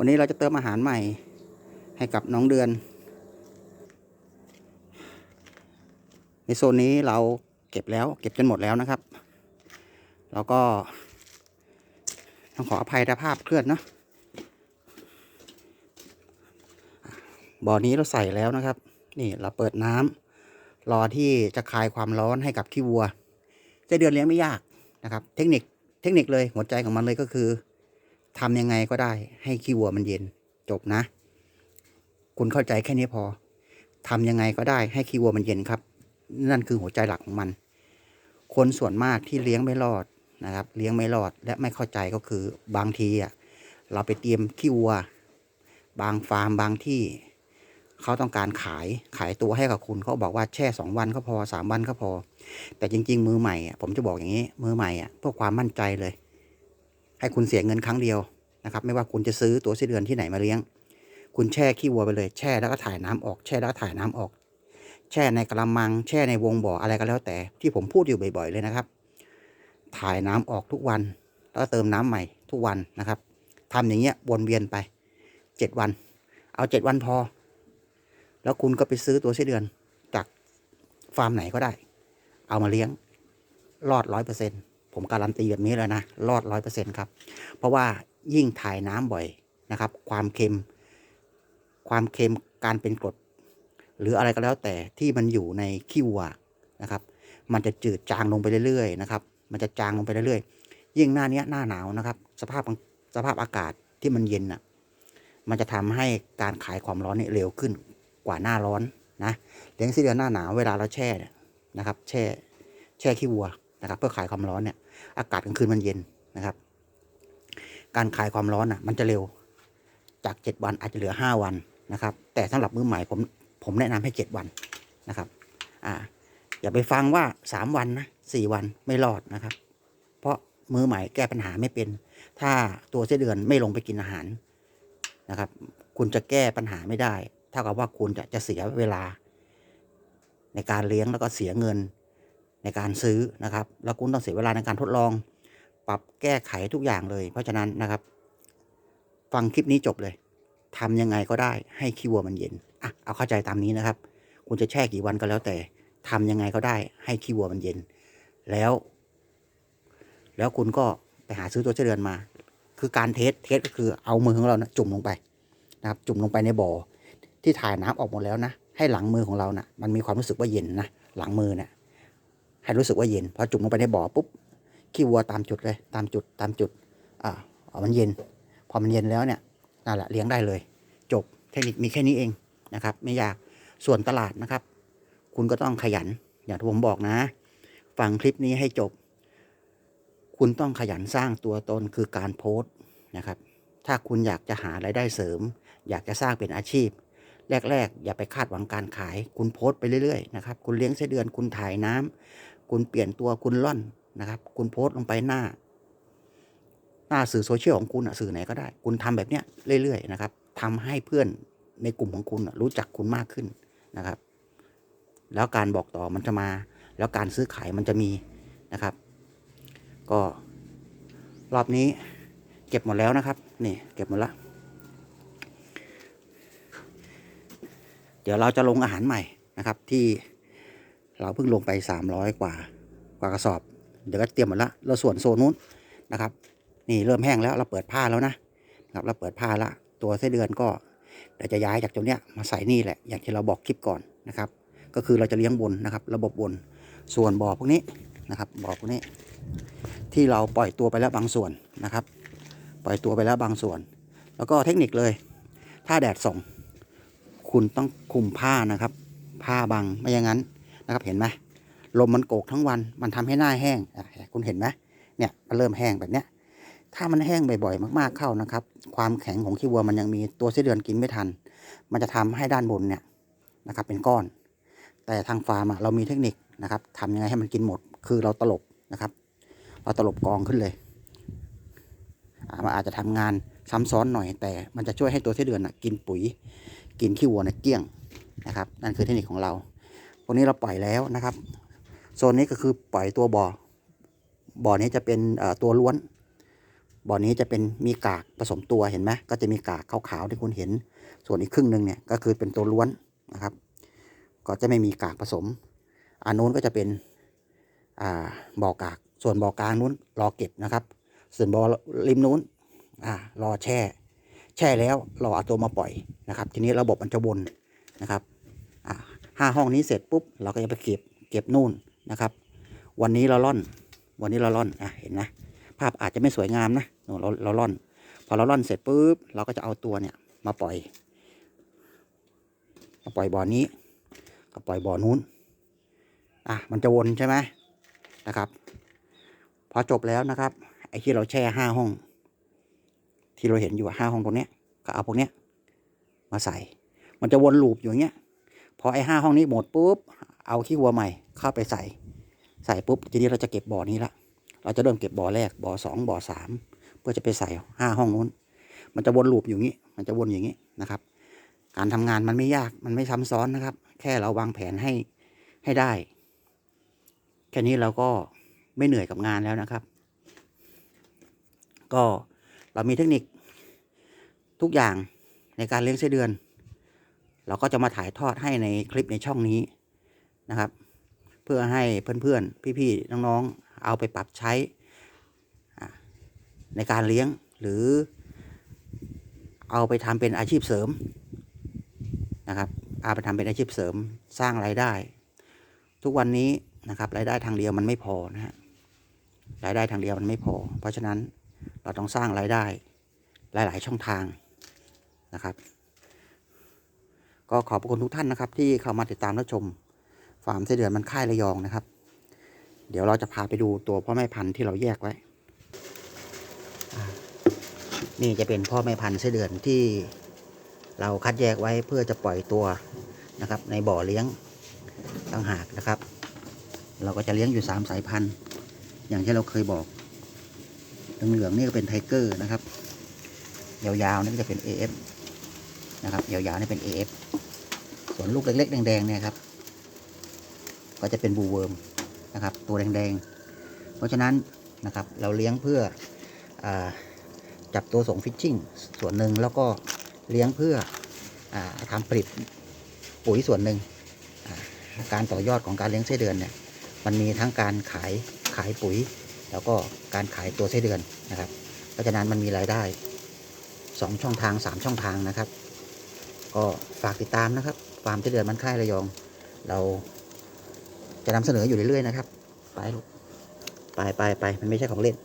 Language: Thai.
วันนี้เราจะเติมอาหารใหม่ให้กับน้องเดือน ในโซนนี้เราเก็บแล้ว เก็บจนหมดแล้วนะครับเราก็ต้องขออภัยถ้าภาพเคลื่อนนะบ่อนี้เราใส่แล้วนะครับ นี่เราเปิดน้ำรอที่จะคลายความร้อนให้กับขี้วัวไส้เดือนเลี้ยงไม่ยากนะครับ เทคนิคเทคนิคเลยหัวใจของมันเลยก็คือ ทำยังไงก็ได้ให้ขี้วัวมันเย็นจบนะ คุณเข้าใจแค่นี้พอทำยังไงก็ได้ให้ขี้วัวมันเย็นครับ นั่นคือหัวใจหลักของมัน คนส่วนมากที่เลี้ยงไม่รอดนะครับ เลี้ยงไม่รอดและไม่เข้าใจก็คือบางทีอะเราไปเตรียมขี้วัว บางฟาร์มบางที่ เขาต้องการขายขายตัวให้กับคุณเขาบอกว่าแช่สองวันก็พอสามวันก็พอ แต่จริง ๆ มือใหม่อะผมจะบอกอย่างนี้มือใหม่อะเพื่อความมั่นใจเลย ให้คุณเสียเงินครั้งเดียวนะครับ ไม่ว่าคุณจะซื้อตัวไส้เดือนที่ไหนมาเลี้ยง คุณแช่ขี้วัวไปเลย แช่แล้วก็ถ่ายน้ำออกแช่แล้วก็ถ่ายน้ำออก แช่ในกระมัง แช่ในวงบ่ออะไรก็แล้วแต่ที่ผมพูดอยู่บ่อย ๆ เลยนะครับ ถ่ายน้ำออกทุกวัน แล้วเติมน้ำใหม่ทุกวันนะครับทำอย่างเงี้ยวนเวียนไปเจ็ดวัน เอาเจ็ดวันพอ แล้วคุณก็ไปซื้อตัวไส้เดือนจากฟาร์มไหนก็ได้ เอามาเลี้ยงรอดร้อยเปอร์เซ็นต์ ผมการันตีแบบนี้เลยนะ รอดร้อยเปอร์เซ็นครับ เพราะว่ายิ่งถ่ายน้ำบ่อยนะครับ ความเค็ม ความเค็มการเป็นกรด หรืออะไรก็แล้วแต่ที่มันอยู่ในขี้วัวนะครับ มันจะจืดจางลงไปเรื่อยๆนะครับ มันจะจางลงไปเรื่อยๆ ยิ่งหน้านี้หน้าหนาวนะครับ สภาพสภาพอากาศที่มันเย็นอะ มันจะทำให้การขายความร้อนนี่เร็วขึ้นกว่าหน้าร้อนนะเลี้ยงส้เดือนหน้าหนาวเวลาเราแช่นะครับ แช่ แช่ขี้วัว นะครับเพื่อขายความร้อนเนี่ยอากาศกลางคืนมันเย็นนะครับ การขายความร้อนอะมันจะเร็วจากเจ็ดวันอาจจะเหลือห้าวันนะครับ แต่สำหรับมือใหม่ผมผมแนะนำให้เจ็ดวันนะครับอ่าอย่าไปฟังว่าสามวันนะสี่วันไม่รอดนะครับ เพราะมือใหม่แก้ปัญหาไม่เป็น ถ้าตัวไส้เดือนไม่ลงไปกินอาหารนะครับ คุณจะแก้ปัญหาไม่ได้เท่ากับว่าคุณจะจะเสียเวลา ในการเลี้ยงแล้วก็เสียเงิน ในการซื้อนะครับ แล้วคุณต้องเสียเวลาในการทดลอง ปรับแก้ไขทุกอย่างเลย เพราะฉะนั้นนะครับ ฟังคลิปนี้จบเลยทำยังไงก็ได้ให้ขี้วัวมันเย็นอะเอาเข้าใจตามนี้นะครับ คุณจะแช่กี่วันก็แล้วแต่ทำยังไงก็ได้ให้ขี้วัวมันเย็น แล้ว แล้วคุณก็ไปหาซื้อตัวไส้เดือนมา คือการเทสเทสก็คือเอามือของเรานะจุ่มลงไปนะครับ จุ่มลงไปในบ่อที่ถ่ายน้ำออกหมดแล้วนะให้หลังมือของเรานะ่ะมันมีความรู้สึกว่าเย็นนะหลังมือเนะี่ย ให้รู้สึกว่าเย็นพอจุ่มลงไปในบ่อปุ๊บขี้วัวตามจุดเลย ตามจุดตามจุดอ่ามันเย็น พอมันเย็นแล้วเนี่ยนั่นแหละเลี้ยงได้เลย จบเทคนิคมีแค่นี้เองนะครับ ไม่ยากส่วนตลาดนะครับ คุณก็ต้องขยัน อย่างที่ผมบอกนะ ฟังคลิปนี้ให้จบ คุณต้องขยันสร้างตัวตนคือการโพสต์นะครับ ถ้าคุณอยากจะหารายได้เสริม อยากจะสร้างเป็นอาชีพ แรก ๆ อย่าไปคาดหวังการขาย คุณโพสต์ไปเรื่อยๆนะครับ คุณเลี้ยงไส้เดือนคุณถ่ายน้ำ คุณเปลี่ยนตัวคุณล่อนนะครับ คุณโพสต์ลงไปหน้า หน้าสื่อโซเชียลของคุณสื่อไหนก็ได้ คุณทำแบบเนี้ยเรื่อยๆนะครับทำให้เพื่อนในกลุ่มของคุณรู้จักคุณมากขึ้นนะครับ แล้วการบอกต่อมันจะมา แล้วการซื้อขายมันจะมีนะครับ ก็รอบนี้เก็บหมดแล้วนะครับ นี่เก็บหมดแล้วเดี๋ยวเราจะลงอาหารใหม่นะครับที่ เราเพิ่งลงไปสามร้อยกว่ากว่ากระสอบ เดี๋ยวก็เตรียมหมดล้วเราส่วนโซนนู้นนะครับ นี่เริ่มแห้งแล้วเราเปิดผ้าแล้วนะครับเราเปิดผ้าละตัวไส้เดือนก็เดี๋ยวจะย้ายจากตรงเนี้ยมาใส่นี่แหละอย่างที่เราบอกคลิปก่อนนะครับ ก็คือเราจะเลี้ยงบนนะครับ ระบบบนส่วนบ่อพวกนี้นะครับบ่อพวกนี้ ที่เราปล่อยตัวไปแล้วบางส่วนนะครับ ปล่อยตัวไปแล้วบางส่วน แล้วก็เทคนิคเลย ถ้าแดดส่องคุณต้องคลุมผ้านะครับ ผ้าบังไม่อย่างนั้น นะครับเห็นไหมลมมันโกกทั้งวันมันทำให้หน้าแห้งคุณเห็นไหมเนี่ยมันเริ่มแห้งแบบเนี้ยถ้ามันแห้งบ่อยๆ มากๆเข้านะครับ ความแข็งของขี้วัวมันยังมีตัวไส้เดือนกินไม่ทัน มันจะทำให้ด้านบนเนี่ยนะครับเป็นก้อน แต่ทางฟาร์มอะเรามีเทคนิคนะครับทำยังไงให้มันกินหมด คือเราตลบนะครับ เราตลบกองขึ้นเลยอามันอาจจะทำงานซ้ำซ้อนหน่อยแต่มันจะช่วยให้ตัวไส้เดือนกินปุ๋ย กินขี้วัวเนี่ยเกลี้ยงนะครับนั่นคือเทคนิคของเรา วันนี้เราปล่อยแล้วนะครับโซนนี้ก็คือปล่อยตัวบ่อ บ่อนี้จะเป็นตัวล้วน บ่อนี้จะเป็นมีกากผสมตัวเห็นไหมก็จะมีกากขาวๆที่คุณเห็น ส่วนอีกครึ่งหนึ่งเนี่ยก็คือเป็นตัวล้วนนะครับ ก็จะไม่มีกากผสมอันนู้นก็จะเป็นบ่อกาก ส่วนบ่อกลางนู้นรอเก็บนะครับ ส่วนบ่อริมนู้นรอแช่ แช่แล้วรอเอาตัวมาปล่อยนะครับ ทีนี้ระบบมันจะวนนะครับ อ่าห้าห้องนี้เสร็จปุ๊บเราก็จะไปเก็บเก็บนู่นนะครับ วันนี้เราล่อน วันนี้เราล่อนอะเห็นนะภาพอาจจะไม่สวยงามนะเราเราล่อน พอเราล่อนเสร็จปุ๊บเราก็จะเอาตัวเนี่ยมาปล่อยมาปล่อยบ่อนี้ก็ปล่อยบ่อนู้นอะมันจะวนใช่ไหมนะครับพอจบแล้วนะครับไอ้ที่เราแช่ห้าห้อง ที่เราเห็นอยู่ห้าห้องตรงเนี้ยก็เอาพวกเนี้ยมาใส่ มันจะวนลูปอยู่อย่างเงี้ย พอไอ้ห้าห้องนี้หมดปุ๊บ เอาขี้วัวใหม่เข้าไปใส่ ใส่ปุ๊บ ทีนี้เราจะเก็บบ่อนี้ละ เราจะเริ่มเก็บบ่อแรก บ่อสองบ่อสามเพื่อจะไปใส่ห้าห้องนู้น มันจะวนลูปอยู่างนี้ มันจะวนอย่างนี้นะครับ การทำงานมันไม่ยาก มันไม่ซ้ำซ้อนนะครับ แค่เราวางแผนให้ให้ได้ แค่นี้เราก็ไม่เหนื่อยกับงานแล้วนะครับ ก็เรามีเทคนิคทุกอย่างในการเลี้ยงไส้เดือน เราก็จะมาถ่ายทอดให้ในคลิปในช่องนี้นะครับ เพื่อให้เพื่อนๆ พี่ๆ น้องๆ เอาไปปรับใช้ในการเลี้ยงหรือเอาไปทำเป็นอาชีพเสริมนะครับเอาไปทำเป็นอาชีพเสริมสร้างรายได้ ทุกวันนี้นะครับรายได้ทางเดียวมันไม่พอนะฮะรายได้ทางเดียวมันไม่พอ เพราะฉะนั้นเราต้องสร้างรายได้หลาย ๆ ช่องทางนะครับ ก็ขอบคุณทุกท่านนะครับ ที่เข้ามาติดตามรับชมฟาร์มไส้เดือนมันค่ายระยองนะครับ เดี๋ยวเราจะพาไปดูตัวพ่อแม่พันธุ์ที่เราแยกไว้ นี่จะเป็นพ่อแม่พันธุ์ไส้เดือนที่เราคัดแยกไว้เพื่อจะปล่อยตัวนะครับ ในบ่อเลี้ยงต่างหากนะครับ เราก็จะเลี้ยงอยู่สามสายพันธุ์ อย่างที่เราเคยบอกเหลืองๆนี่ก็เป็นไทเกอร์นะครับ ยาวๆนี่ก็จะเป็น AF นะครับยาวๆนี่เป็น AF ส่วนลูกเล็กๆ แดงๆเนี่ยครับ ก็จะเป็นบูเวิร์มนะครับ ตัวแดงๆ เพราะฉะนั้นนะครับเราเลี้ยงเพื่ออจับตัวส่งฟิชชิ่งส่วนหนึ่งแล้วก็เลี้ยงเพื่ออทำผลิตปุ๋ยส่วนหนึ่งการต่อยอดของการเลี้ยงไส้เดือนเนี่ยมันมีทั้งการขายขายปุ๋ย แล้วก็การขายตัวไส้เดือนนะครับ เพราะฉะนั้นมันมีรายได้สองช่องทางสามช่องทางนะครับ ก็ฝากติดตามนะครับฟาร์มเดือนมันค่ายระยอง เราจะนำเสนออยู่เรื่อยๆนะครับ ไปลูก ไปไปไปมันไม่ใช่ของเล่น